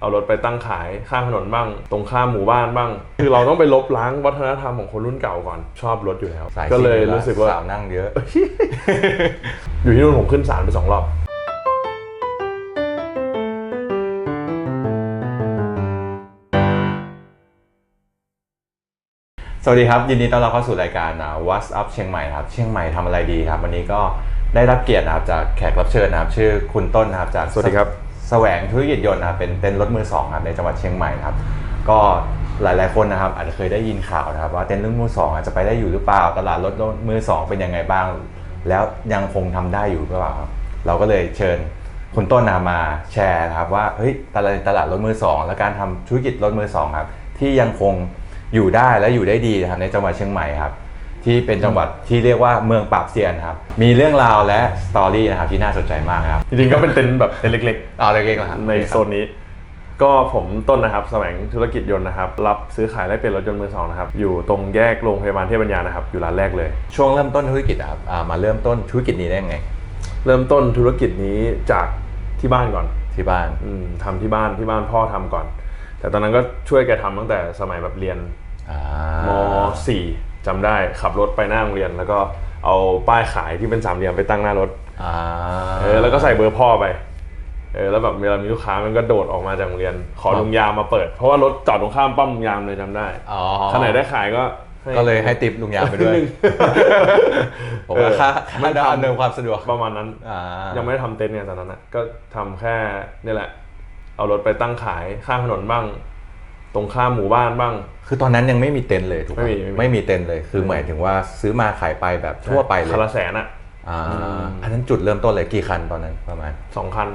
เอารถไปตั้งขายข้างถนนบ้าง ตรงข้ามหมู่บ้านบ้าง คือเราต้องไปลบล้างวัฒนธรรมของคนรุ่นเก่าก่อนชอบรถอยู่แล้ว สายก็เลยชิลรู้สึกว่าสาวนั่งเยอะ อยู่ที่นู่นผมขึ้นศาลไปสองรอบสวัสดีครับ ยินดีต้อนรับเข้าสู่รายการนะ What's Up เชียงใหม่นะครับ เชียงใหม่ทำอะไรดีครับ วันนี้ก็ได้รับเกียรตินะครับจากแขกรับเชิญนะครับ ชื่อคุณต้นนะครับจากสวัสดีครับ แสวงธุรกิจยนต์นะครับเป็นเต้นท์รถมือสองครับในจังหวัดเชียงใหม่นะครับก็หลายๆคนนะครับอาจจะเคยได้ยินข่าวนะครับว่าเต้นท์รถมือสองอาจจะไปได้อยู่หรือเปล่าตลาดรถมือสองเป็นยังไงบ้าง แล้วยังคงทำได้อยู่หรือเปล่าครับเราก็เลยเชิญคุณต้นนะครับมาแชร์นะครับว่าเฮ้ยตลาดตลาดรถมือสองและการทำธุรกิจรถมือสองครับที่ยังคงอยู่ได้และอยู่ได้ดีนะครับในจังหวัดเชียงใหม่ครับ ที่เป็นจังหวัดที่เรียกว่าเมืองปราบเซียนครับ มีเรื่องราวและสตอรี่นะครับที่น่าสนใจมากครับจริงๆก็เป็นเต็นท์แบบเต็นท์เล็กเอาเล็กๆนะครับๆ ในโซนนี้ ก็ผมต้นนะครับแสวงธุรกิจยนต์นะครับ รับซื้อขายและเปลี่ยนรถยนต์มือสองนะครับอยู่ตรงแยกโรงพยาบาลเทพปัญญานะครับอยู่ร้านแรกเลย ช่วงเริ่มต้นธุรกิจอะครับอ่ามาเริ่มต้นธุรกิจนี้ได้ยังไง เริ่มต้นธุรกิจนี้จากที่บ้านก่อน ที่บ้าน อืมทำที่บ้านที่บ้านพ่อทำก่อน แต่ตอนนั้นก็ช่วยแกทำตั้งแต่สมัยแบบเรียนอ่าม4 จำได้ขับรถไปหน้าโรงเรียน แล้วก็เอาป้ายขายที่เป็นสามเหลี่ยมไปตั้งหน้ารถอ่าเออแล้วก็ใส่เบอร์พ่อไปเออแล้วแบบเวลามีลูกค้ามันก็โดดออกมาจากโรงเรียน ขอลุงยามมาเปิด เพราะว่ารถจอดตรงข้ามป้อมลุงยามเลยจำได้อ๋อคันไหนได้ขายก็ให้ ก็เลยให้ติปลุงยามไปด้วยนินึงผมว่าค่าเออค่าดาวน์เนินความสะดวกประมาณนั้น อ่ายังไม่ได้ทำเต็นท์เนี่ยตอนนั้นนะก็ทำแค่นี่แหละ เอารถไปตั้งขายข้างถนนบ้างต รงข้ามหมู่บ้านบ้าง คือตอนนั้นยังไม่มีเต็นท์เลยถูกไหมไม่มีไม่มี ไม่มีเต็นท์เลย คือหมายถึงว่าซื้อมาขายไปแบบทั่วไปเลยคันละแสนอะอ่าอืมอันนั้นจุดเริ่มต้นเลยกี่คันตอนนั้นประมาณ สองคัน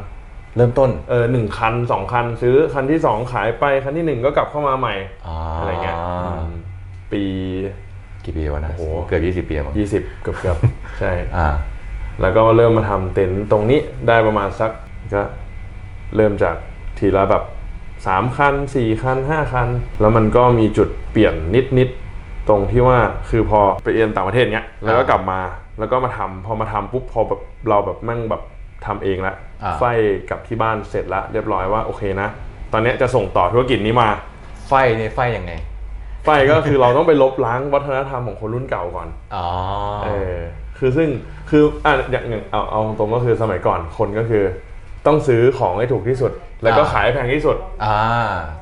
เริ่มต้นเออหนึ่งคันสองคันซื้อคันที่สองขายไปคันที่หนึ่งก็กลับเข้ามาใหม่อ่าอะไรเงี้ยอืมปี กี่ปีวะนะโอ้โห เกือบยี่สิบปีมั้งยี่สิบเกือบเกือบใช่ อ่า แล้วก็เริ่มมาทำเต็นท์ตรงนี้ได้ประมาณสักก็เริ่มจากทีละแบบ สามคันสี่คันห้าคัน แล้วมันก็มีจุดเปลี่ยนนิดนิดๆตรงที่ว่าคือพอไปเรียนต่างประเทศเนี้ยแล้วก็กลับมาแล้วก็มาทำพอมาทำปุ๊บพอแบบเราแบบแมั่งแบบทำเองละอ่าไฟกับที่บ้านเสร็จละเรียบร้อยว่าโอเคนะ ตอนเนี้ยจะส่งต่อธุรกิจนี้มา ไฟเนี่ยไฟยังไง ไฟก็คือเราต้องไปลบล้างวัฒนธรรมของคนรุ่นเก่าก่อนอ๋อเออคือซึ่งคืออะอย่างอย่างเอาเอาตรงๆก็คือสมัยก่อนคนก็คือ ต้องซื้อของให้ถูกที่สุด แล้วก็ขายให้แพงที่สุดอ่า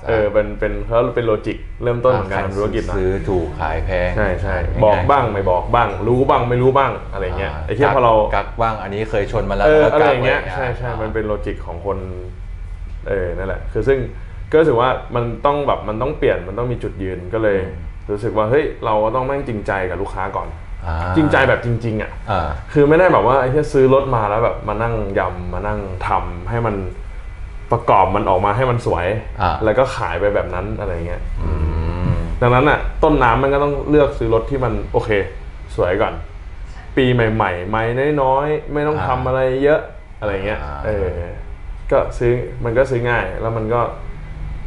เออเป็นเป็นเขาเป็นโลจิกเริ่มต้นของการทำธุรกิจนะซื้อถูกขายแพงใช่ใช่ง่ยๆบอกบ้างไม่บอกบ้าง รู้บ้างไม่รู้บ้างอะไรเงี้ยไอ้ที่พอเรากักบ้างอันนี้เคยชนมาแล้วเออแล้วอะไรกักอย่างเงี้ยไว้ใช่ใช่อ่ามันเป็นโลจิกของคนเออนั่นแหละคือซึ่งก็รู้สึกว่ามันต้องแบบมันต้องเปลี่ยนมันต้องมีจุดยืนก็เลย รู้สึกว่าเฮ้ยเราก็ต้องแม่งจริงใจกับลูกค้าก่อนอ่า จริงใจแบบจริง ๆอะอ่าคือไม่ได้แบบว่าไอ้ที่ซื้อรถมาแล้วแบบมานั่งยำมานั่งทำให้มันประกอบมันออกมาให้มันสวยอ่าแล้วก็ขายไปแบบนั้นอะไรเงี้ยอืมดังนั้นอะ ต้นน้ำมันก็ต้องเลือกซื้อรถที่มันโอเค สวยก่อน ปีใหม่ๆไม่น้อยๆไม่ต้องทำอะไรเยอะอะไรเงี้ยเออก็ซื้อมันก็ซื้อง่าย แล้วมันก็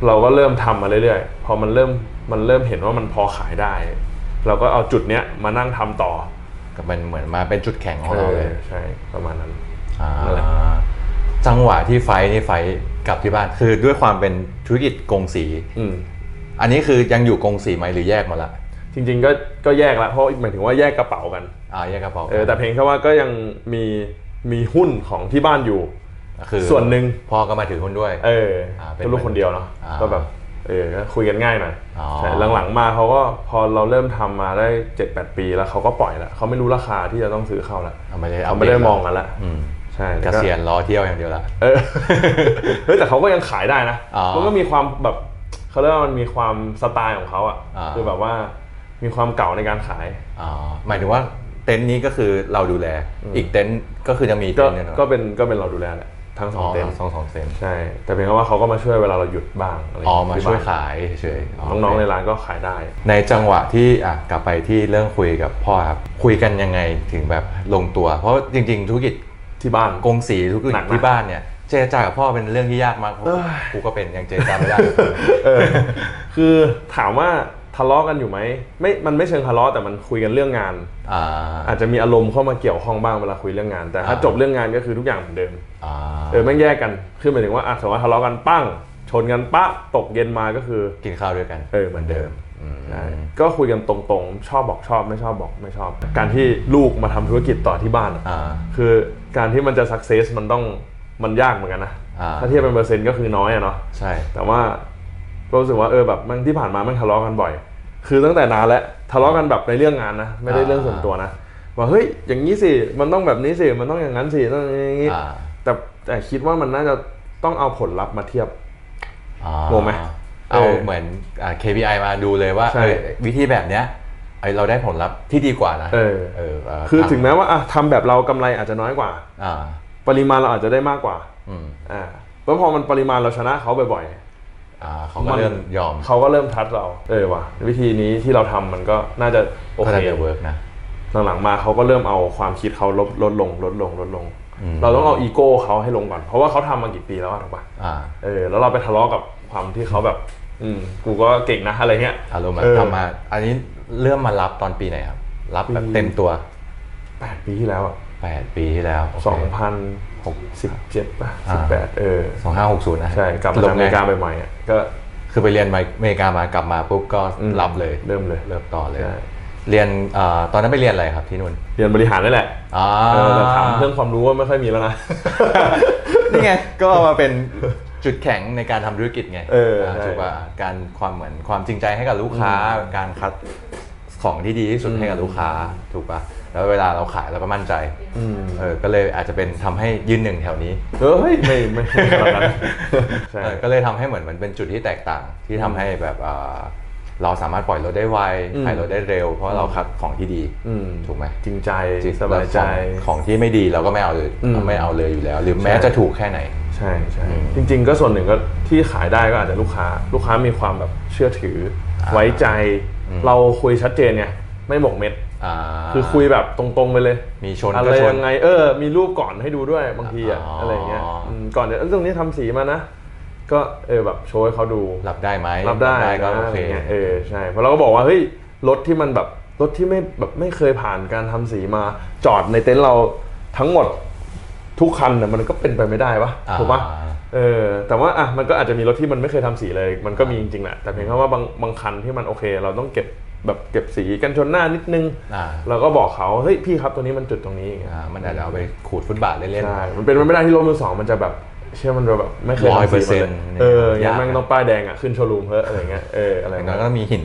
เราก็เริ่มทำมาเรื่อยๆ พอมันเริ่มมันเริ่มเห็นว่ามันพอขายได้ เราก็เอาจุดเนี้ยมานั่งทำต่อ ก็เป็นเหมือนมาเป็นจุดแข็งของเอเราอเลยใช่ประมาณนั้นอ่านั่นแหละจังหวะที่ไฟท์นี่ไฟท์กลับที่บ้านคือด้วยความเป็นธุรกิจกงสีอืมอันนี้คือยังอยู่กงสีไหมหรือแยกมาละจริงๆก็ก็แยกละเพราะหมายถึงว่าแยกกระเป๋ากันอ่าแยกกระเป๋าเออแต่เพียงแค่ว่าก็ยังมีมีหุ้นของที่บ้านอยู่คือส่วนหนึ่งพ่อก็มาถือหุ้นด้วย เอออ่าเป็นเป็นลูกคนเดียวเนาะอ่าก็แบบ เออก็คุยกันง่ายหน่อยอ๋อ ใช่หลังๆมาเขาก็พอเราเริ่มทำมาได้เจ็ดแปดปีแล้วเขาก็ปล่อยละเขาไม่รู้ราคาที่จะต้องซื้อเข้าละเอาไม่ได้เขาไม่ได้มองกันละอืมใช่เกแล้วก็ษียณรอเที่ยวอย่างเดียวละ เออ เฮ้ยแต่เขาก็ยังขายได้นะ อ๋อมันก็มีความแบบเขาเรียกว่ามันมีความสไตล์ของเขาอะ อ่า คือแบบว่ามีความเก่าในการขาย อ๋อหมายถึงว่าเต็นท์นี้ก็คือเราดูแล อีกเต็นท์ก็คือจะมีก็เต็นท์เนี่ยเนอะก็เป็นก็เป็นเราดูแลแหละ ทั้งสอ๋อองเต็นท์สองสองเต็นท์ใช่ แต่เพียงแค่ว่าเขาก็มาช่วยเวลาเราหยุดบ้างอะไรอ๋อเงี้มาที่ช่วยบ้นขายเฉยๆน้องๆในร้านก็ขายได้ ในจังหวะที่อะกลับไปที่เรื่องคุยกับพ่อครับคุยกันยังไงถึงแบบลงตัว เพราะจริง ๆ ธุรกิจที่บ้านกงสีธุรกิจหนักนะที่บ้านเนี่ยเจรจากับพ่อเป็นเรื่องที่ยากมากเพราะเอ้ยกูก็เป็นยังเจรจาไม่ได้เออคือถามว่า ทะเลาะกันอยู่ไหมไม่ มันไม่เชิงทะเลาะแต่มันคุยกันเรื่องงาน อ่า อาจจะมีอารมณ์เข้ามาเกี่ยวข้องบ้างเวลาคุยเรื่องงาน แต่ถ้าอ่าจบเรื่องงานก็คือทุกอย่างเหมือนเดิมอ่า เออแม่งแยกกันคือหมายถึงว่าอะสมมติว่าทะเลาะกันปั้ง ชนกันปะตกเย็นมาก็คือ กินข้าวด้วยกัน เออเหมือนเดิมอืมใช่ก็คุยกันตรงๆ ชอบบอกชอบไม่ชอบบอกไม่ชอบ การที่ลูกมาทำธุรกิจต่อที่บ้านอะอ่า คือการที่มันจะสักเซสมันต้องมันยากเหมือนกันนะอ่า ถ้าเทียบเป็นเปอร์เซ็นต์ก็คือน้อยอะเนาะใช่ แต่ว่า ก็รู้สึกว่าเออแบบมันที่ผ่านมามันทะเลาะกันบ่อย คือตั้งแต่นานแล้วทะเลาะกันแบบในเรื่องงานนะไม่ได้เรื่องส่วนตัวนะว่าเฮ้ยอย่างนี้สิมันต้องแบบนี้สิมันต้องอย่างนั้นสิต้องอย่างนี้อ่าแต่แต่คิดว่ามันน่าจะต้องเอาผลลัพธ์มาเทียบอ่างงไหมเอาเออเหมือนอ่า KPI มาดูเลยว่าใช่เอ้ยวิธีแบบเนี้ยไอเราได้ผลลัพธ์ที่ดีกว่านะเออเออเคือทำถึงแม้ว่าอะทำแบบเรากำไรอาจจะน้อยกว่าอ่าปริมาณเราอาจจะได้มากกว่าอืมอ่าแล้วพอมันปริมาณเราชนะเขาบ่อยอ่า เขาๆก็เริ่มยอมเขาก็เริ่มทัดเราเออว่ะวิธีนี้ที่เราทำมันก็น่าจะโอก็เคน่าจะเวิร์กนะหลังๆมาเขาก็เริ่มเอาความคิดเขาลดลดลงลดลงลดลงอืมเราต้องเอาอีโก้เขาให้ลงก่อน เพราะว่าเขาทำมากี่ปีแล้วอะถูกปะอ่าเออแล้วเราไปทะเลาะกับความที่เขาแบบ อืมกูก็เก่งนะอะไรเงี้ยอารมณ์แบเอบอทำมา อันนี้เริ่มมารับตอนปีไหนครับ รับแบบปีเต็มตัวแปดปีที่แล้วอะ8ปีที่แล้วโเคสองพัน หกสิบเจ็ดป่ะอ่าสิบแปดเออ2560นะใช่กลับมาลจากงอเมริกาใหม่ๆอะก็คือไปเรียนอเมริกามากลับมาปุ๊บก็อืมรับเลยเริ่มเลยเริ่มต่อเลยใช่เรียนเอ่อตอนนั้นไปเรียนอะไรครับที่นู่นเรียนบริหารนี่แหละอ่าเออแต่ถามเรื่องความรู้ว่าไม่ค่อยมีแล้วนะนี่ไงก็เอามาเป็นจุดแข็งในการทำธุรกิจไงเอออ่าใช่ถูกป่ะการความเหมือนความจริงใจให้กับลูกค้าการคัด ของที่ดีที่สุดอืมให้กับลูกค้าถูกป่ะแล้วเวลาเราขายเราก็มั่นใจอืมเออก็เลยอาจจะเป็นทำให้ยืนหนึ่งแถวนี้เออเฮ้ยไม่ไม่ไม่ขนาดนั้นใช่เออก็เลยทำให้เหมือนมันเป็นจุดที่แตกต่างที่ทำให้แบบเอ่อเราสามารถปล่อยรถได้ไวอืมขายรถได้เร็ว เพราะเราคัดของที่ดีอืมถูกไหมจริงใจสบายใจของของที่ไม่ดีเราก็ไม่เอาเลยอืมไม่เอาเลยอยู่แล้ว หรือแม้ใช่จะถูกแค่ไหนใช่ใช่อืมจริง ๆ ก็ส่วนหนึ่งก็ที่ขายได้ก็อาจจะลูกค้า ลูกค้ามีความแบบเชื่อถืออา ไว้ใจอืมเราคุยชัดเจนไงไม่หมกเม็ดอ่าคือคุยแบบตรงๆไปเลย มีชนอะไรก็ชนยังไงเออ มีรูปก่อนให้ดูด้วยบางทีอะอ๋อออะไรเงี้ยมก่อนจะเอ้ยตรงนี้ทำสีมานะ ก็เออแบบโชว์ให้เขาดูรับได้ไหมรับได้ก็นะโออะไรเคเงี้ยเออใช่เพราะเราก็บอกว่าเฮ้ยรถที่มันแบบรถที่ไม่แบบไม่เคยผ่านการทำสีมาจอดในเต็นท์เราทั้งหมดทุกคันน่ะมันก็เป็นไปไม่ได้ปะอ่าถูกปะ เออแต่ว่าอะมันก็อาจจะมีรถที่มันไม่เคยทำสีเลย มันก็มีจริงๆแหละแต่เพียงแค่ว่าบางบางคันที่มันโอเค เราต้องเก็บแบบเก็บสีกันชนหน้านิดนึงอ่าเราก็บอกเขาเฮ้ยพี่ครับตัวนี้มันจุดตรงนี้อย่างเงี้ยอ่ามันอาจจะเอาไปขูดฟุตบาทเล่นใช่มันเป็นไปไม่ได้ที่รถมือสองมันจะแบบเชื่อมันจะแบบไม่เคยทำสีมาเลย100%เออยังยากแม่งต้องป้ายแดงอะขึ้นโชว์รูมเพ้อะอะไรเงี้ยเอออะไรๆอย่างน้เงี้อยยก็ต้องมีหิน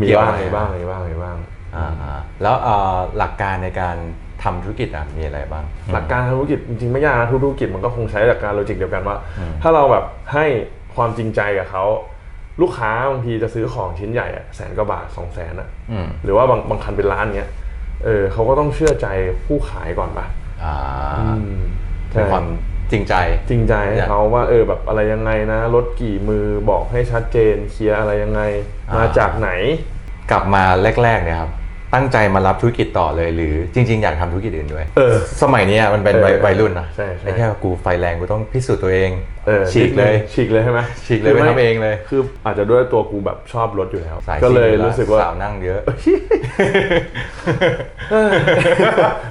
มีเกี่ยวบ้างหน่อยมีบ้างมีบ้างมีบ้างอ่าอ่าแล้วเอ่อหลักการในการ ทำธุรกิจอะมีอะไรบ้าง หลักการทางธุรกิจจริงๆไม่ยากนะทุกธุรกิจมันก็คงใช้หลักการโลจิกเดียวกันว่าอืมถ้าเราแบบให้ความจริงใจกับเขาลูกค้าบางทีจะซื้อของชิ้นใหญ่อะแสนกว่าบาทสองแสนอะอืมหรือว่าบางบางคันเป็นล้านเงี้ยเออเขาก็ต้องเชื่อใจผู้ขายก่อนปะอ่าใช่เป็นความจริงใจจริงใจให้เขาว่าเออแบบอะไรยังไงนะรถกี่มือบอกให้ชัดเจนเคลียร์อะไรยังไงอ่ามมาจากไหน กลับมาแรกๆเนี่ยครับ ตั้งใจมารับธุรกิจต่อเลยหรือจริง ๆ อยากทำธุรกิจอื่นด้วย เออ สมัยเนี้ยมันเป็นเออวัยวัยรุ่นนะใช่ใช่ไอ้แค่กูไฟแรงกูต้องพิสูจน์ตัวเองเออฉีกเลยฉีกเลยใช่ไหมฉีกเลยไม่ทำเองเลย คืออาจจะด้วยตัวกูแบบชอบรถอยู่แล้วสายก็เลยซิ่งรู้สึกว่าสาวนั่งเยอะ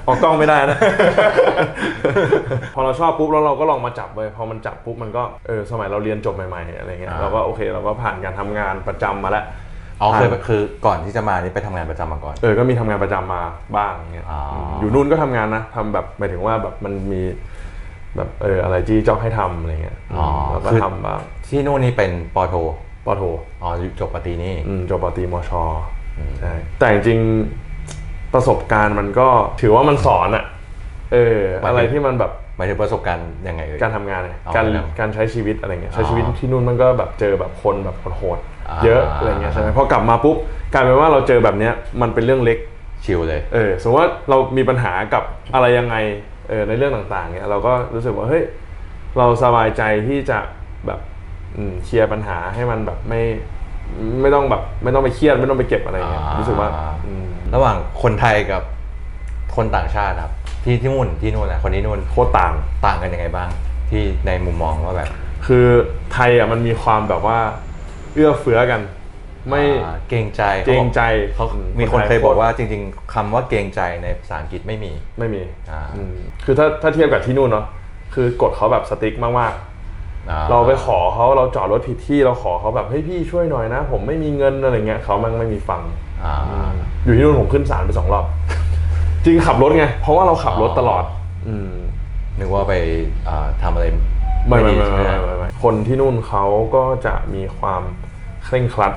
ออกกล้องไม่ได้นะ พอเราชอบปุ๊บแล้วเราก็ลองมาจับเลยพอมันจับปุ๊บมันก็เออสมัยเราเรียนจบใหม่ๆอะไรเงี้ยอ่าเราก็โอเคเราก็ผ่านการทำงานประจำมาแล้ว อ๋อเคยผ่านคือก่อนที่จะมานี่ไปทำงานประจำมาก่อน เออ ก็มีทำงานประจำมาบ้างเงี้ย อ๋ออืมอยู่นู่นก็ทำงานนะทำแบบหมายถึงว่าแบบมันมีแบบเอออะไรที่เจ้าให้ทำอะไรเงี้ยอ๋อเราก็คือ ทำบ้างที่นู่นนี่เป็นปอโทปอโท อ๋อจบปตรีนี่ อืมจบปตรีมชใช่แต่จริงๆประสบการณ์มันก็ถือว่ามันสอนอะเออ หมายถึง อะไรที่มันแบบหมายถึงประสบการณ์ยังไงเอ่ย การทำงานเนี่ยอ๋อการการทำการใช้ชีวิตอะไรเงี้ยอ๋อใช้ชีวิตที่นู่นมันก็แบบเจอแบบคนแบบโหดอ่าๆ เยอะอะไรเงี้ยใช่ไหมพอกลับมาปุ๊บกลายเป็นว่าเราเจอแบบเนี้ยมันเป็นเรื่องเล็กชิลเลยเออสมมติว่าเรามีปัญหากับอะไรยังไงเออในเรื่องต่างๆเนี่ยเราก็รู้สึกว่าเฮ้ยเราสบายใจที่จะแบบอืมเคลียร์ปัญหาให้มันแบบไม่ไม่ต้องแบบไม่ต้องไปเครียดไม่ต้องไปเก็บอะไรเงี้ยอ่ารู้รู้สึกว่าอืมระหว่างคนไทยกับคนต่างชาติครับ ที่ที่นู่นที่นู่นนะคนที่นู่นโคตรต่างต่างกันยังไงบ้าง ที่ในมุมมองว่าแบบ คือไทยอะมันมีความแบบว่า เอื้อเฟื้อกัน ไม่อ่าเกรงใจเกรงใจเขาอืมีคนไทเคยบอกว่าจริง ๆคำว่าเกรงใจในภาษาอังกฤษไม่มี ไม่มีอ่า อืมคือถ้าถ้าเทียบกับที่นู่นเนาะคือกฎเขาแบบสติ๊กมากๆ อ่าเราไปขอเขาเราจอดรถผิดที่เราขอเขาแบบเฮ้ยพี่ช่วยหน่อยนะ ผมไม่มีเงินอะไรเงี้ยเขามันไม่มีฟัง อ่า อยู่ที่นู่นผมขึ้นศาลไปสองรอบ จริงขับรถไง เพราะว่าเราขับรถตลอด อืมนึกว่าไปอ่าทำอะไรไม่ไม่ดีไม่ใช่ไม่หไม่ไม่คนที่นู่นเขาก็จะมีความ เคร่งครัด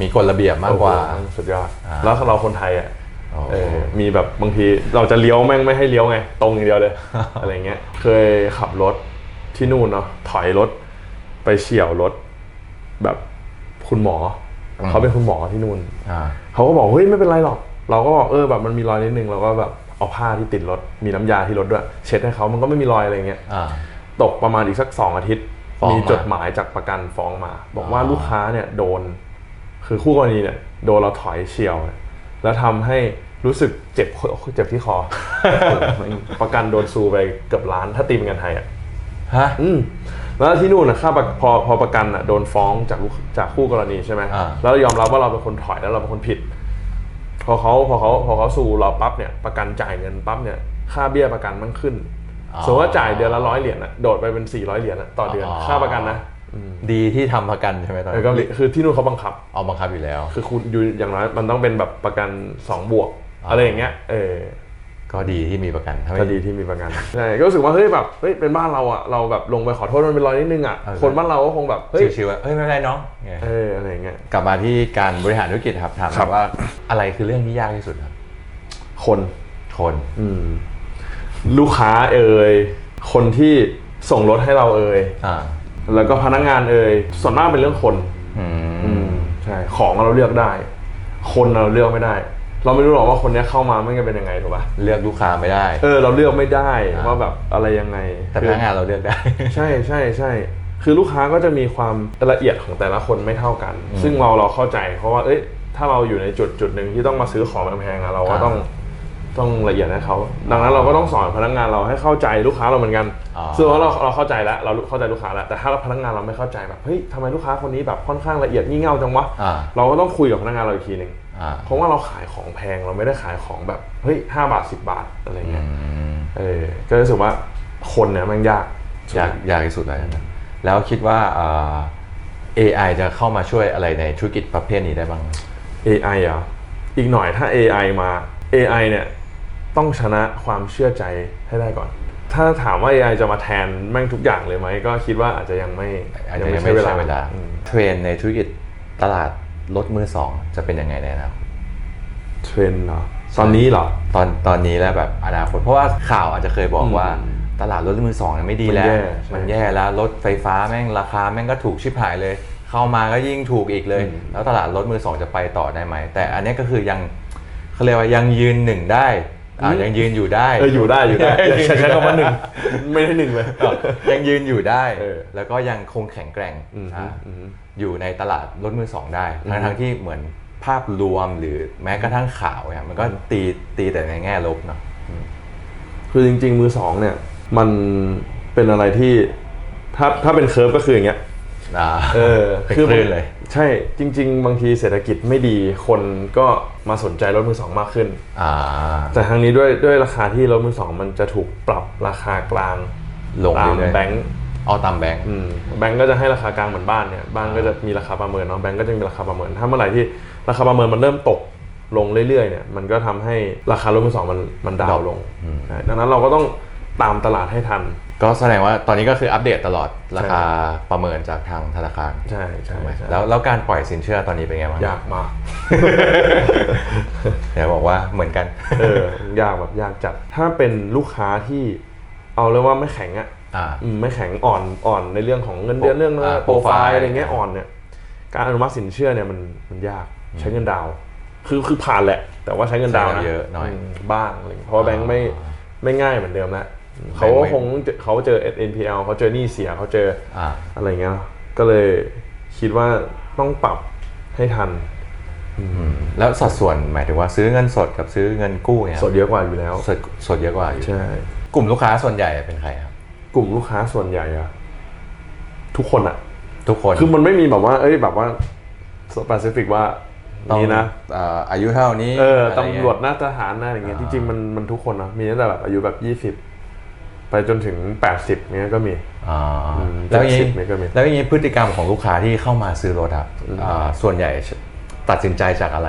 มีกฎระเบียบมากกว่า โอ้โหสุดยอด อ่าแล้วเราคนไทยอะโอ้โหเออมีแบบบางทีเราจะเลี้ยวแม่งไม่ให้เลี้ยวไง ตรงอย่างเดียวเลย อะไรเงี้ย เคยขับรถที่นู่นเนาะถอยรถไปเฉี่ยวรถ แบบคุณหมออเขาเป็นคุณหมอที่นู่น อ่า เขาก็บอกเฮ้ยไม่เป็นไรหรอก เราก็บอกเออแบบมันมีรอยนิดนึงเราก็แบบเอาผ้าที่ติดรถมีน้ำยาที่รถด้วย เช็ดให้เขามันก็ไม่มีรอยอะไรเงี้ย อ่า ตกประมาณอีกสักสองอาทิตย์ฟ้อง มามีมีจดหมายจากประกันฟ้องมา บอกว่าอ๋อลูกค้าเนี่ยโดน คือคู่กรณีเนี่ยโดนเราถอยเฉียวเนี่ยแล้วทำให้รู้สึกเจ็บเจ็บที่คอ ประกันโดนซูไปเกือบล้าน ถ้าตีเป็นเงินไทยอะฮะอืมแล้วที่นู่นนะค่าประพอพอประกันอะโดนฟ้องจากลูกจากคู่กรณีใช่ไหมอ่าแล้วยอมรับว่าเราเป็นคนถอยแล้วเราเป็นคนผิด พอเขาพอเขาพอเขาสู้เราปั๊บเนี่ยประกันจ่ายเงินปั๊บเนี่ยค่าเบี้ยประกันมันขึ้น สมมติว่าจ่ายเดือนละร้อยเหรียญอะโดดไปเป็นสี่ร้อยเหรียญอะต่อเดือนค่าประกันนะดีที่ทำประกันใช่ไหมตอนเออนี้ก็มีคือที่นู่นเขาบังคับเอาบังคับอยู่แล้ว คือคุณอยู่อย่างน้อยมันต้องเป็นแบบประกันสองบวกอ๋อออะไรอย่างเงี้ยเออก็ดีที่มีประกันถ้าไม่ก็ดีที่มีประกันใช่ก็รู้สึกว่าเฮ้ยแบบเฮ้ยเป็นบ้านเราอะเราแบบลงไปขอโทษมันเป็นรอยนิดนึงอะเออคนบ้านเราก็คงแบบเฮ้ยชิวๆว่าเฮ้ยไม่เป็นไรน้องไงเอออะไรอย่างเงี้ยกลับมาที่การบริหารธุรกิจครับถามหครัน่อบยว่าอะไรคือเรื่องที่ยากที่สุดครับ คนคน อืม ลูกค้าเอ่ยคนที่ส่งรถให้เราเอ่ยอ่าแล้วก็พนักงานเอ่ยส่วนมากเป็นเรื่องคน อือืมมใช่ของเราเลือกได้ คนเราเลือกไม่ได้ เราไม่รู้หรอกว่าคนเนี้ยเข้ามาไม่จะเป็นยังไงถูกปะเลือกลูกค้าไม่ได้ เออเราเลือกไม่ได้อ่าว่าแบบอะไรยังไงแต่พคือนักงานเราเลือกได้ ใช่ใช่ใช่คือลูกค้าก็จะมีความละเอียดของแต่ละคนไม่เท่ากันอืมซึ่งเราเราเข้าใจ เพราะว่าเอ้ยถ้าเราอยู่ในจุดจุดหนึ่งที่ต้องมาซื้อของแพงๆอะเราก็อ่าต้อง ต้องละเอียดให้เขาดังนั้นเราก็ต้องสอนพนักงานเราให้เข้าใจลูกค้าเราเหมือนกันอ๋อซึ่งว่าเราเราเข้าใจแล้วเราเข้าใจลูกค้าแล้วแต่ถ้าเราพนักงานเราไม่เข้าใจแบบเฮ้ยทำไมลูกค้าคนนี้แบบค่อนข้างละเอียดงี่เง่าจังวะอ่าเราก็ต้องคุยกับพนักงานเราอีกทีหนึ่งอ่าเพราะว่าเราขายของแพงเราไม่ได้ขายของแบบเฮ้ยห้าบาทสิบาทอะไรอืเงี้ยมเออก็รู้สึกว่าคนเนี่ยมันยากยากยากที่สุดเลยนะแล้วคิดว่าอ่า AI จะเข้ามาช่วยอะไรในธุรกิจประเภทนี้ได้บ้าง AI อะอีกหน่อยถ้า AI มา AI เนี่ย ต้องชนะความเชื่อใจให้ได้ก่อน ถ้าถามว่า AI จะมาแทนแม่งทุกอย่างเลยไหม ก็คิดว่าอาจจะยังไม่อาจจะยังไม่ใช่เวลาอืมเทรนด์ในธุรกิจตลาดรถมือสองจะเป็นยังไงในอนาคตเทรนด์เหรอตอนนี้เหรอตอนตอนนี้และแบบอนาคตเพราะว่าข่าวอาจจะเคยบอกว่าอืมตลาดรถมือสองเนี่ยไม่ดีแล้วมันแย่ใช่มันแย่แล้วรถไฟฟ้าแม่งราคาแม่งก็ถูกชิบหายเลย เข้ามาก็ยิ่งถูกอีกเลยอืมแล้วตลาดรถมือสองจะไปต่อได้ไหม แต่อันนี้ก็คือยังเขาเรียกว่ายังยืนหนึ่งได้ อ่ายังยืนอยู่ได้เอออยู่ได้อยู่ได้ยังยืนใช้ใช้คำว่าหนึ่งไม่ได้หนึ่งเลยยังยืนอยู่ได้เออแล้วก็ยังคงแข็งแกร่งอืมอ่าอืมอยู่ในตลาดรถมือสองได้อืมทั้งทั้งที่เหมือนภาพรวมหรือแม้กระทั่งข่าวเนี่ยมันก็ตีตีแต่ในแง่ลบเนาะคือจริง ๆ มือสองเนี่ย มันเป็นอะไรที่ถ้าถ้าเป็นเคิร์ฟก็คืออย่างเงี้ยอ่า เออเป็นคือคลื่นเลย ใช่จริง ๆ บางทีเศรษฐกิจไม่ดีคนก็มาสนใจรถมือสองมากขึ้นอ่าแต่ทางนี้ด้วยด้วยราคาที่รถมือสองมันจะถูกปรับราคากลางลงตามเรื่อยๆแบงค์เอาตามแบงค์อืมแบงค์ก็จะให้ราคากลางเหมือนบ้านเนี่ยบ้านก็จะมีราคาประเมินเนาะแบงค์ก็จะมีราคาประเมิน ถ้าเมื่อไหร่ที่ราคาประเมินมันเริ่มตกลงเรื่อยๆเนี่ยมันก็ทำให้ราคารถมือสองมันมันดาวน์ลงใช่ดังนั้นเราก็ต้อง ตามตลาดให้ทัน ก็แสดงว่าตอนนี้ก็คืออัปเดตตลอดราคาประเมินจากทางธนาคารใช่ใช่ใช่แล้วแล้วการปล่อยสินเชื่อตอนนี้เป็นไงบ้างยากมากเดี๋ยวบอกว่าเหมือนกัน เออยากแบบยากจัด ถ้าเป็นลูกค้าที่เอาเลยว่าไม่แข็งอะอ่า อืมไม่แข็งอ่อนอ่อนในเรื่องของเงินเดือนเรื่องอ่าโปรไฟ profile ล์อะไรเงี้ยอ่อนเนี่ยการอนุมัติสินเชื่อเนี่ยมันมันยากใช้เงินดาวน์คือคือผ่านแหละ แต่ว่าใช้เงินดาวน์ใช้นะเยอะหน่อย มบ้างอะไรเงี้ยเพราะว่าแบงค์ไม่ไม่ง่ายเหมือนเดิมแล้ว เขาก็คงเขาเจอ NPL เขาเจอหนี้เสียเขาเจออ่าอะไรเงี้ยก็เลยคิดว่าต้องปรับให้ทัน แล้วสัดส่วนหมายถึงว่าซื้อเงินสดกับซื้อเงินกู้เนี่ยสดเยอะกว่าอยู่แล้วสดสดเยอะกว่าอยู่ใช่กลุ่มลูกค้าส่วนใหญ่เป็นใครครับกลุ่มลูกค้าส่วนใหญ่อะทุกคนอะทุกคนคือมันไม่มีแบบว่า เอ้ยแบบว่าสปซิฟิกว่าต้องนี่นะเอ่ออายุเท่านี้เอออะไรเงี้ยตำรวจหน้าทหารหน้าอย่างเงี้ยอ่าจริงๆมันมันทุกคนนะมีตั้งแต่แบบอายุแบบยี่สิบ ไปจนถึงแปดสิบเงี้ยก็มีอ่าอืมแล้วอย่างนี้70เมกะเมตรแล้วอย่างนี้พฤติกรรมของลูกค้าที่เข้ามาซื้อรถครับอ่าส่วนใหญ่ตัดสินใจจากอะไร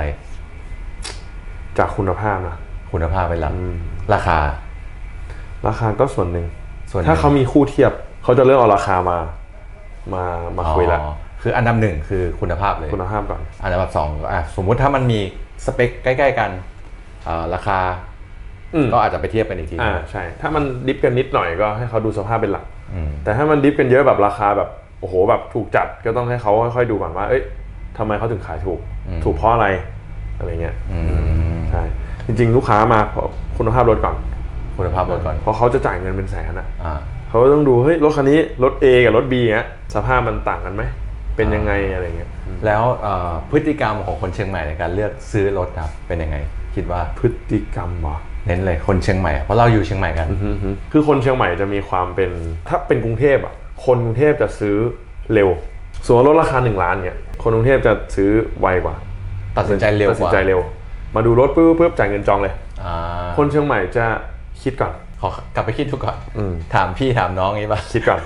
จากคุณภาพนะคุณภาพเป็นหลักอืมราคา ราคาก็ส่วนหนึ่งส่วนหนึ่งถ้าเขามีคู่เทียบเขาจะเลือกเอาราคามา มามาคุยละอ๋อคืออันดับหนึ่งคือคุณภาพเลยคุณภาพก่อน อันดับสองอะสมมุติถ้ามันมีสเปคใกล้ ๆ กันอ่าราคาอืม ก็อาจจะไปเทียบกันอีกทีอ่าใช่ ถ้ามันดิฟกันนิดหน่อยก็ให้เขาดูสภาพเป็นหลักอืมแต่ถ้ามันดิฟกันเยอะแบบราคาแบบโอ้โหแบบถูกจัดก็ต้องให้เขาค่อยๆดูก่อนว่า เอ้ยทำไมเขาถึงขายถูก ถูกเพราะอะไรอะไรเงี้ยอืมใช่จริง ๆ ลูกค้ามาเพราะคุณภาพรถก่อน คุณภาพรถก่อนเพราะเขาจะจ่ายเงินเป็นแสนอะอ่าเขาก็ต้องดูเฮ้ยรถคันนี้รถ A กับรถ B เงี้ยสภาพมันต่างกันไหมเป็นยังไงอะไรเงี้ยอืมแล้วเอ่อพฤติกรรมของคนเชียงใหม่ในการเลือกซื้อรถครับเป็นยังไง คิดว่าพฤติกรรมเหรอ เน้นเลยคนเชียงใหม่อะเพราะเราอยู่เชียงใหม่กันอือฮึคือคนเชียงใหม่จะมีความเป็นถ้าเป็นกรุงเทพอะคนกรุงเทพจะซื้อเร็วส่วนรถราคาหนึ่งล้านเนี่ยคนกรุงเทพจะซื้อไวกว่า ตัดสินใจเร็วตัดกสินว่าใจเร็ว มาดูรถปุ๊บปุ๊บจ่ายเงินจองเลยอ่าคนเชียงใหม่จะคิดก่อนขอกลับไปคิดดูก่อนอืมถามพี่ถามน้องงี้ป่ะคิดก่อน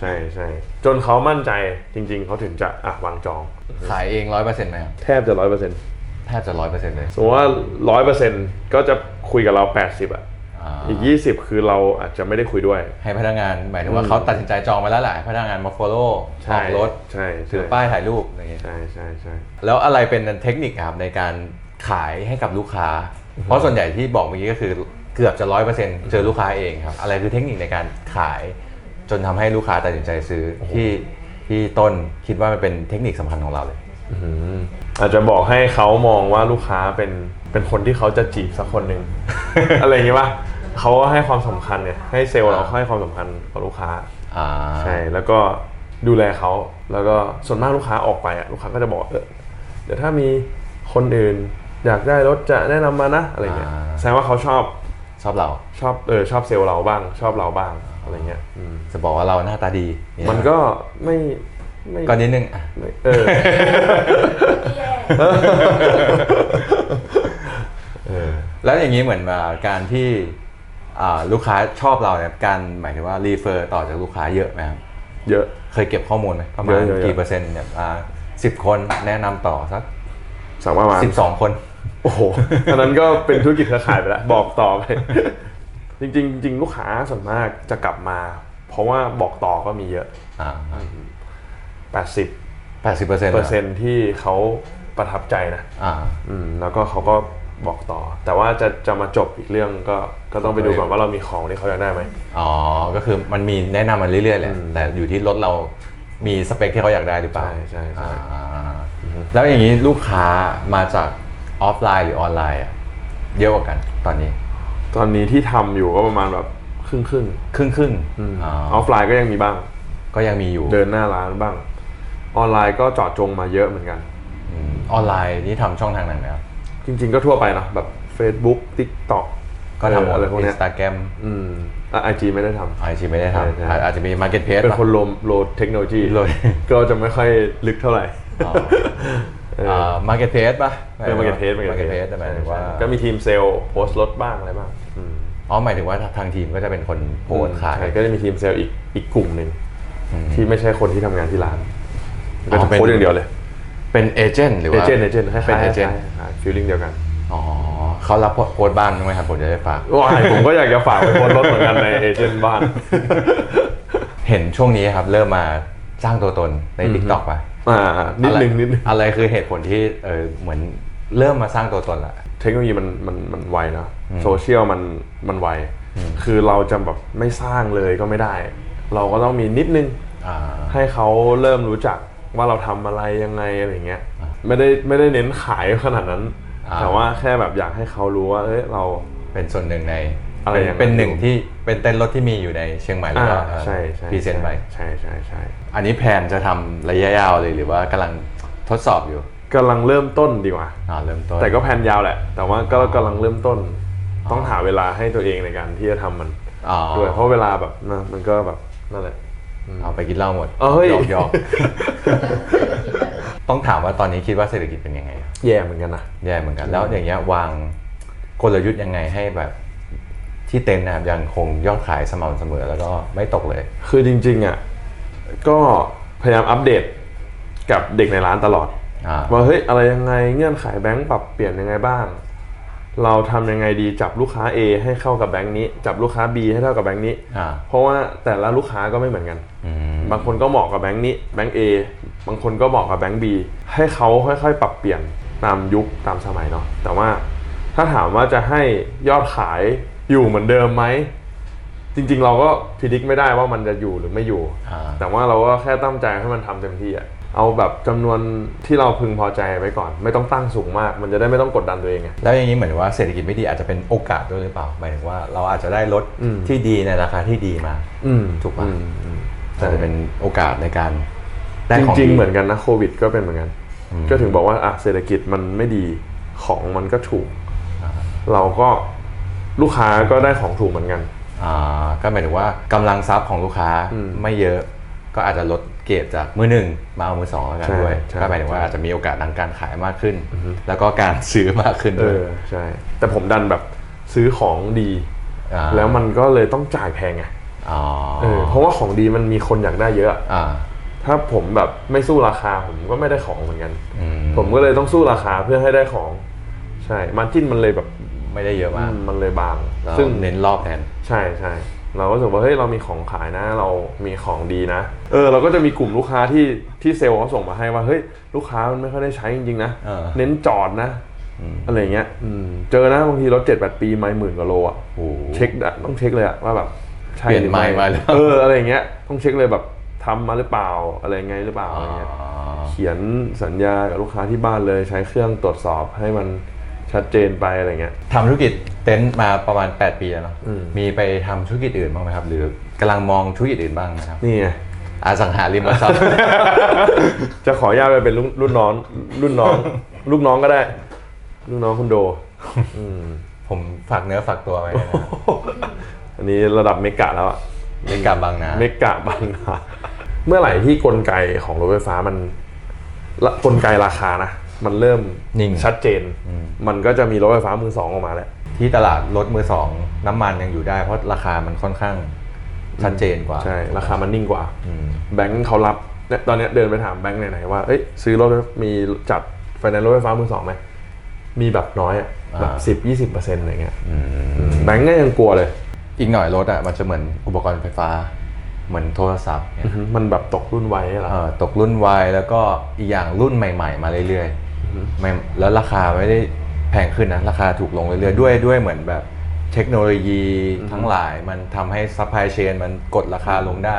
ใช่ใช่จนเขามั่นใจจริง ๆเขาถึงจะอะวางจอง ขายเองร้อยเปอร์เซ็นต์ไหมครับแทบจะร้อยเปอร์เซ็นต์แทบจะร้อยเปอร์เซ็นต์เลย สมมติว่าร้อยเปอร์เซ็นต์ก็จะคุยกับเราแปดสิบอะอ่าอีกยี่สิบคือเราอาจจะไม่ได้คุยด้วย ให้พนักงานหมายถึงว่าเขาตัดสินใจจองไปแล้วแหละให้พนักงานมา follow อใช่อกรถใช่ถือใช่ป้ายถ่ายรูปอะไรเงี้ยใช่ใช่ใช่แล้วอะไรเป็นเทคนิคครับในการขายให้กับลูกค้า เพราะส่วนใหญ่ที่บอกเมื่อกี้ก็คือเกือบจะร้อยเปอร์เซ็นต์เจอลูกค้าเองครับ อะไรคือเทคนิคในการขายจนทำให้ลูกค้าตัดสินใจซื้อที่ที่ต้นคิดว่ามันเป็นเทคนิคสำคัญของเราเลย อืมอาจจะบอกให้เขามองว่าลูกค้าเป็นเป็นคนที่เขาจะจีบสักคนหนึ่ง อะไรอย่างงี้ป่ะเขาก็ให้ความสำคัญเนี่ยให้เซลล์เราให้ความสำคัญกับลูกค้าอ่าใช่แล้วก็ดูแลเขาแล้วก็ส่วนมากลูกค้าออกไปอะลูกค้าก็จะบอกเออเดี๋ยวถ้ามีคนอื่นอยากได้รถจะแนะนำมานะอะไรเงี้ยอ่าแสดงว่าเขาชอบชอบเราชอบเออชอบเซลล์เราบ้าง ชอบเราบ้างอะไรเงี้ยอืมจะบอกว่าเราหน้าตาดีเยมันก็ไม่ ไม่ก็นิดนึงอะไม่เออแล้วอย่างนี้เหมือนว่าการที่อ่าลูกค้าชอบเราเนี่ยการหมายถึงว่ารีเฟอร์ต่อจากลูกค้าเยอะไหมครับเยอะเคยเก็บข้อมูลไหมประมาณเยอะเยอะกี่เปอร์เซ็นต์เนี่ยอ่าสิบคนแนะนำต่อสักสั่งประมาณสิบสองคน โอ้โหอันนั้นก็เป็นธุรกิจเครือข่ายไปแล้วบอกต่อไป จริงๆจริงลูกค้าส่วนมากจะกลับมา เพราะว่าบอกต่อก็มีเยอะ อ่า80แปดสิบเปอร์เซ็นต์เปอร์เซ็นต์ที่เขาประทับใจนะอ่าอืมแล้วก็เขาก็บอกต่อ แต่ว่าจะจะมาจบอีกเรื่องก็ก็ต้องไปดูก่อนว่าเรามีของที่เขาอยากได้ไหมอ๋อ ก็คือมันมีแนะนำมาเรื่อยๆแหละอืมแต่อยู่ที่รถเรามีสเปคที่เขาอยากได้หรือเปล่าใช่ใช่ใช่อ่าแล้วอย่างนี้ลูกค้ามาจากออฟไลน์หรือออนไลน์อะเยอะกว่ากันตอนนี้ ตอนนี้ที่ทำอยู่ก็ประมาณแบบครึ่งครึ่งครึ่งครึ่งๆอืมๆออ๋ออฟไลน์ก็ยังมีบ้าง ก็ยังมีอยู่เดินหน้าร้านบ้าง ออนไลน์ก็เจาะจงมาเยอะเหมือนกันอืมออนไลน์นี่ทำช่องทางไหนไหมครับ จริง ๆ ก็ทั่วไปนะแบบ Facebook TikTok ก็ทำหมดอะไรพวกอินเนี้ยสตาแกรมอืมไอจีไม่ได้ทำไอจีไม่ได้ใช่ทำใช่อาอาจจะมีมาร์เก็ตเพจเป็นคนโลมโลเทคโนโลยีโลก็จะไม่ค่อยลึกเท่าไหร่มาร์เก็ตเพจป่ะเป็นมาร์เก็ตเทสมาร์เก็ตเพจหมายถึงว่าก็มีทีมเซลล์โพสต์รถบ้างอะไรบ้างอืมอ๋อหมายถึงว่าทางทีมก็จะเป็นคนโพสต์ขายใช่ก็จะมีทีมเซลล์อีกอีกกลุ่มหนึ่งอืมที่ไม่ใช่คนที่ทำงานที่ร้านอ๋ ก็อจะเป็นโพสต์อย่างเดียวเลย เป็นเอเจนต์หรือเอว่าเจนต์เอเจนต์คล้ายๆเป็นเอเจนต์ฟีลลิ่งเดียวกันอ๋อเขารับโพสต์บ้างใช่ไหมครับผมจะได้ฝากว้ายผมก็อยากจะฝากไปโพสต์รถเหมือนกันในเอเจนต์บ้านเห็นช่วงนี้ครับเริ่มมาสร้างตัวตนในอือฮึทิกตอกไปอ่านิดนึงนิดนึงอะไรคือเหตุผลที่เออเหมือนเริ่มมาสร้างตัวตนละเทคโนโลยีมันมันมันไวเนอะอืมโซเชียลมันมันไวคือเราจะแบบไม่สร้างเลยก็ไม่ได้ เราก็ต้องมีนิดนึงอ่าให้เขาเริ่มรู้จัก ว่าเราทำอะไรยังไงอะไรเงี้ยอ่าไม่ได้ไม่ได้เน้นขายขนาดนั้นอ่าแต่ว่าแค่แบบอยากให้เขารู้ว่าเอ้ยเราเป็นส่วนหนึ่งในอะไรเป็นอย่างนั้นเป็นหนึ่งที่เป็นเต้นรถที่มีอยู่ในเชียงใหม่แล้วอ่าก็ใช่ใช่พรีเซนต์ไปใช่ใช่ใช่อันนี้แผนจะทำระยะยาวเลยหรือว่ากำลังทดสอบอยู่กำลังเริ่มต้นดีกว่าอ่าเริ่มต้นแต่ก็แผนยาวแหละ แต่ว่าก็กำลังเริ่มต้น ต้องหาเวลาให้ตัวเองในการที่จะทำมันอ๋อด้วยเพราะเวลาแบบนะมันก็แบบนั่นแหละเอาไปกินเหล้าหมดเอ้ยหยอกหยอก ต้องถามว่าตอนนี้คิดว่าเศรษฐกิจเป็นยังไง แย่เหมือนกันนะแย่เหมือนกันแล้วอย่างเงี้ยวางกลยุทธ์ยังไงให้แบบที่เต็นท์นะครับยังคงยอดขายสม่ำเสมอแล้วก็ไม่ตกเลย คือจริงๆอะก็พยายามอัปเดตกับเด็กในร้านตลอดอ่าว่าเฮ้ยอะไรยังไงเงื่อนไขแบงค์ปรับเปลี่ยนยังไงบ้าง เราทำยังไงดีจับลูกค้า A ให้เข้ากับแบงค์นี้ จับลูกค้า B ให้เท่ากับแบงค์นี้ อ่า เพราะว่าแต่ละลูกค้าก็ไม่เหมือนกัน อืม บางคนก็เหมาะกับแบงค์นี้แบงค์ A บางคนก็เหมาะกับแบงค์ B ให้เขาค่อยๆ ปรับเปลี่ยนตามยุคตามสมัยเนาะแต่ว่าถ้าถามว่าจะให้ยอดขายอยู่เหมือนเดิมไหม จริงๆ เราก็พิจิกไม่ได้ว่ามันจะอยู่หรือไม่อยู่อ่าแต่ว่าเราก็แค่ตั้งใจให้มันทำเต็มที่อะเอาแบบจำนวนที่เราพึงพอใจไว้ก่อน ไม่ต้องตั้งสูงมาก มันจะได้ไม่ต้องกดดันตัวเองไงแล้วอย่างนี้เหมือนว่าเศรษฐกิจไม่ดีอาจจะเป็นโอกาสด้วยหรือเปล่าหมายถึงว่าเราอาจจะได้รถอืมที่ดีในราคาที่ดีมา อืมถูกปะอืมอืมอาจจะเป็นโอกาสในการได้จของริงดีๆเหมือนกันนะโควิด ก็เป็นเหมือนกันอืมก็ถึงบอกว่าอะเศรษฐกิจมันไม่ดีของมันก็ถูก เราก็ลูกค้าก็ได้ของถูกเหมือนกัน อ่าก็หมายถึงว่ากำลังทรัพย์ของลูกค้าอืมไม่เยอะก็อาจจะลด เกรดจากมือหนึ่งมาเอามือสองแล้วกันใช่ด้วยใช่ก็หมายถึงว่าอาจจะมีโอกาสทางการขายมากขึ้น แล้วก็การซื้อมากขึ้นเอด้วยอใช่ แต่ผมดันแบบซื้อของดีาแล้วมันก็เลยต้องจ่ายแพงไงอ๋อเออเพราะว่าของดีมันมีคนอยากได้เยอะอ่าถ้าผมแบบไม่สู้ราคาผมก็ไม่ได้ของเหมือนกันอืมผมก็เลยต้องสู้ราคาเพื่อให้ได้ของ ใช่มาจิ้นมันเลยแบบไม่ได้เยอะมากอืมมันเลยบางเราซึ่งเน้นรอบแทน ใช่ใช่ เราก็รู้สึกว่าเฮ้ยเรามีของขายนะเรามีของดีนะ เออเราก็จะมีกลุ่มลูกค้าที่ที่เซลล์เขาส่งมาให้ว่าเฮ้ยลูกค้ามันไม่ค่อยได้ใช้จริงๆนะเออ เน้นจอดนะอืมอะไรเงี้ยอืมเจอนะบางทีรถเจ็ดแปดปีไม่หมื่นกว่าโลอะโอ้โห เช็คอะต้องเช็คเลยอะว่าแบบใช่เปลี่ยนหรือไมค์มาหรือเปล่า เอออะไรเงี้ยต้องเช็คเลยแบบทำมาหรือเปล่าอะไรไงหรือเปล่าอะไรเงี้ยอ๋อเขียนสัญญากับลูกค้าที่บ้านเลยใช้เครื่องตรวจสอบให้มัน ชัดเจนไปอะไรเงี้ย ทำธุรกิจเต็นท์มาประมาณ 8 ปีแล้วเนาะ อืม มีไปทำธุรกิจอื่นบ้างไหมครับ หรือกำลังมองธุรกิจอื่นบ้างนะครับ นี่ไง อสังหาริมทรัพย์ จะขออนุญาตไปเป็นรุ่นรุ่นน้องรุ่นน้อง ลูกน้องก็ได้ลูกน้องคุณโดอืมผมฝากเนื้อฝากตัวไว้ด้วยนะครับอันนี้ระดับเมกะแล้วอะเมกาบางนา เมกะบางนาเมื่อไหร่ที่กลไกของรถไฟฟ้ามันละกลไกราคานะ มันเริ่มนิ่งชัดเจน มันก็จะมีรถไฟฟ้ามือสองออกมาแล้ว ที่ตลาดรถมือสองน้ำมันยังอยู่ได้เพราะราคามันค่อนข้างชัดเจนกว่าใช่ราคามันนิ่งกว่าอืมแบงค์เขารับเนี่ยตอนเนี้ยเดินไปถามแบงค์ไหนๆว่าเอ้ยซื้อรถมีจัดไฟแนนซ์รถไฟฟ้ามือสองไหมมีแบบน้อยอะแบบสิบยี่สิบเปอร์เซ็นต์อะไรเงี้ยอืมแบงค์ก็ยังกลัวเลย อีกหน่อยรถอะมันจะเหมือนอุปกรณ์ไฟฟ้าเหมือนโทรศัพท์เนี่ยมันแบบตกรุ่นไว้เหรอเอ่อตกรุ่นไวแล้วก็อีกอย่างรุ่นใหม่ ๆ มาเรื่อยๆ ไม่แล้วราคาไม่ได้แพงขึ้นนะราคาถูกลงเรื่อยๆด้วยด้วยเหมือนแบบเทคโนโลยีทั้งหลายมันทำให้ซัพพลายเชนมันกดราคาลงได้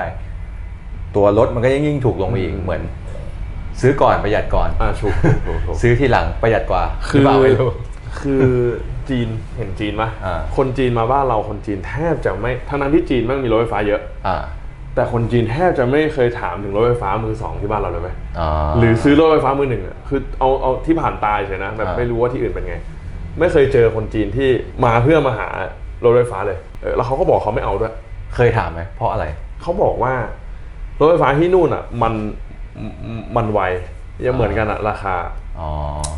ตัวรถมันก็ยิ่งยิ่งถูกลงไปอีกเหมือน ซื้อก่อนประหยัดก่อน อ่าถูกถูกถูกถูก ซื้อที่หลังประหยัดกว่าคือหรืเปล่าไม่รู้ คือจีนเห็นจีนปะอ่า คนจีนมาบ้านเราคนจีนแทบจะไม่ทั้งนั้นที่จีนแมันมีรถไฟฟ้าเยอะ อ่า แต่คนจีนแทบจะไม่เคยถามถึงรถไฟฟ้ามือสองที่บ้านเราเลยไหมอ่าหรือซื้อรถไฟฟ้ามือหนึ่งอะคือเอาเอาที่ผ่านตายเฉยนะแบบอ่าไม่รู้ว่าที่อื่นเป็นไง ไม่เคยเจอคนจีนที่มาเพื่อมาหารถไฟฟ้าเลยเออแล้วเขาก็บอกเขาไม่เอาด้วย เคยถามไหมเพราะอะไรเขาบอกว่ารถไฟฟ้าที่นู่นอะ มันมันไวยังเหมือนกันอะราคาอ๋อ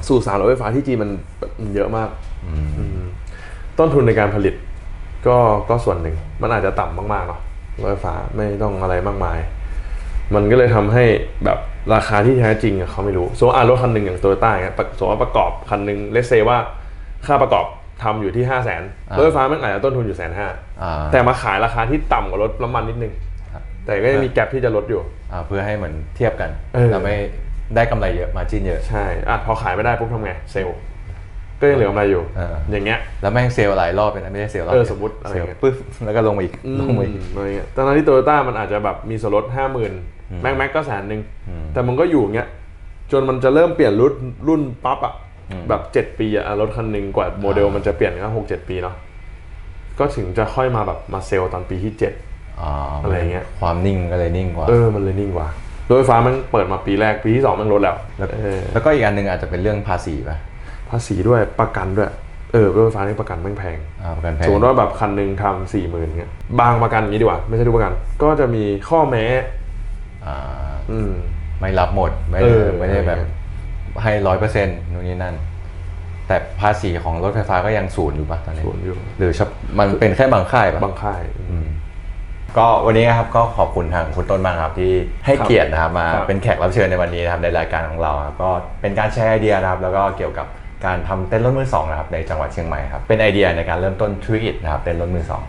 สู่สารรถไฟฟ้าที่จีนมันมันเยอะมากอืมอืมต้นทุนในการผลิต ก็ก็ส่วนหนึ่งมันอาจจะต่ำมากๆเนาะ รถไฟฟ้าไม่ต้องอะไรมากมาย มันก็เลยทำให้แบบราคาที่แท้จริงอะเขาไม่รู้ สมมติอะรถคันหนึ่งอย่างโตโยต้าเงี้ยสมมติว่าประกอบคันหนึ่งเลสเซว่าค่าประกอบทำอยู่ที่ห้าแสนรถไฟฟ้ามันอาจจะต้นทุนอยู่แสนห้าอ่าแต่มาขายราคาที่ต่ำกว่ารถน้ำมันนิดนึงครับแต่ก็ยังมีแกลบที่จะลดอยู่อ่าเพื่อให้เหมือนเทียบกันเออแล้วไม่ได้กำไรเยอะมาจิ้นเยอะ ใช่อะพอขายไม่ได้ปุ๊บทำไงเซลล์ ก็ยังเหลือกำไรอยู่ออย่างเงี้ย แล้วแม่งเซลล์หลายรอบเป็นไม่ได้เซลล์รอบเออสมมติอะไรเซลล์เงี้ยปึ๊บแล้วก็ลงมาอีกลงมาอีกอะไรเงี้ยตอนนั้นที่โตโยต้ามันอาจจะแบบมีส่วนลดห้าหมื่นแม็กแม็กก็แสนหนึ่งแต่มันก็อยู่เงี้ยจนมันจะเริ่มเปลี่ยนรุ่นรุ่นปั๊บอะแบบเจ็ดปีอะรถคันหนึ่งกว่าโมเดลมันจะเปลี่ยนก็หกเจ็ดปีเนาะก็ถึงจะค่อยมาแบบมาเซลล์ตอนปีที่เจ็ดอะไรเงี้ยความนิ่งก็เลยนิ่งกว่าเออมันเลยนิ่งกว่ารถไฟฟ้ามันเปิดมาปีแรกปีที่สองมันลดแล้ว แล้วก็อีกอันหนึ่งอาจจะเป็นเรื่องภาษีป่ะ ภาษีด้วยประกันด้วย เออรถไฟฟ้านี่ประกันแม่งแพงอ่าประกันแพงสมมติว่าแบบคันหนึ่งทำสี่หมื่นเงี้ยบางประกันอย่างนี้ดีกว่า ไม่ใช่ทุกประกัน ก็จะมีข้อแม้ อ่าอืม ไม่รับหมดไม่เออ ไม่ได้แบบให้ร้อยเปอร์เซ็นต์นู่นนี่นั่น แต่ภาษีของรถไฟฟ้าก็ยังศูนย์อยู่ป่ะตอนนี้ศูนย์อยู่หรือมันเป็นแค่บางค่ายป่ะ บางค่าย ก็วันนี้นะครับก็ขอบคุณทางคุณต้นมากครับที่ให้เกียรตินะครับมาบเป็นแขกรับเชิญในวันนี้ครับในรายการของเราครับก็เป็นการแชร์ไอเดียนะครับแล้วก็เกี่ยวกับ การทำเต้นรถมือสองนะครับในจังหวัดเชียงใหม่ครับเป็นไอเดียในการเริ่มต้นธุรกิจนะครับเต้นรถมือสอง